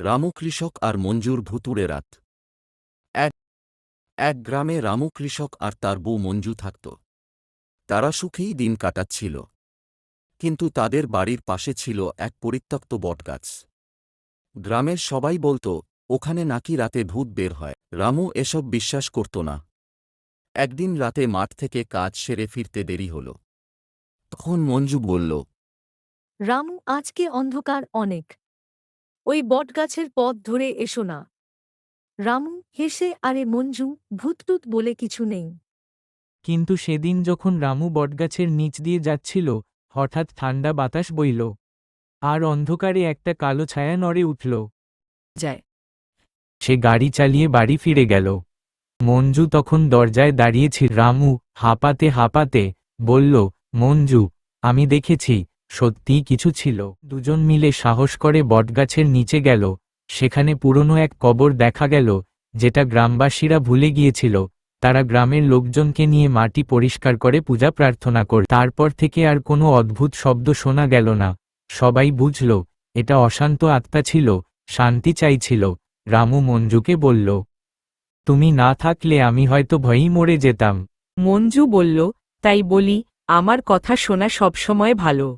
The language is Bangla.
রামু কৃষক আর মঞ্জুর ভুতুড়ে রাত। এক এক গ্রামে রামু কৃষক আর তার বউ মঞ্জু থাকত। তারা সুখেই দিন কাটাচ্ছিল। কিন্তু তাদের বাড়ির পাশে ছিল এক পরিত্যক্ত বটগাছ। গ্রামের সবাই বলত, ওখানে নাকি রাতে ভূত বের হয়। রামু এসব বিশ্বাস করত না। একদিন রাতে মাঠ থেকে কাজ সেরে ফিরতে দেরি হল। তখন মঞ্জু বলল, রামু, আজকে অন্ধকার অনেক। ওই বটগাছের পথ ধরে এসো না। রামু হেসে আরে মঞ্জু ভূতটুত বলে কিছু নেই। কিন্তু সেদিন যখন রামু বটগাছের নিচ দিয়ে যাচ্ছিল হঠাৎ ঠান্ডা বাতাস বইল। আর অন্ধকারে একটা কালো ছায়া নড়ে উঠল। যায়। সে গাড়ি চালিয়ে বাড়ি ফিরে গেল। মঞ্জু তখন দরজায় দাঁড়িয়েছিল। রামু হাঁপাতে হাঁপাতে বলল মঞ্জু আমি দেখেছি সত্যিই কিছু ছিল। দুজন মিলে সাহস করে বটগাছের নিচে গেল। সেখানে পুরনো এক কবর দেখা গেল, যেটা গ্রামবাসীরা ভুলে গিয়েছিল। তারা গ্রামের লোকজনকে নিয়ে মাটি পরিষ্কার করে পূজা প্রার্থনা কর। তারপর থেকে আর কোনো অদ্ভুত শব্দ শোনা গেল না। সবাই বুঝল, এটা অশান্ত আত্মা ছিল, শান্তি চাইছিল। রামু মঞ্জুকে বলল, তুমি না থাকলে আমি হয়তো ভয়েই মরে যেতাম। মঞ্জু বলল, তাই বলি, আমার কথা শোনা সবসময় ভালো।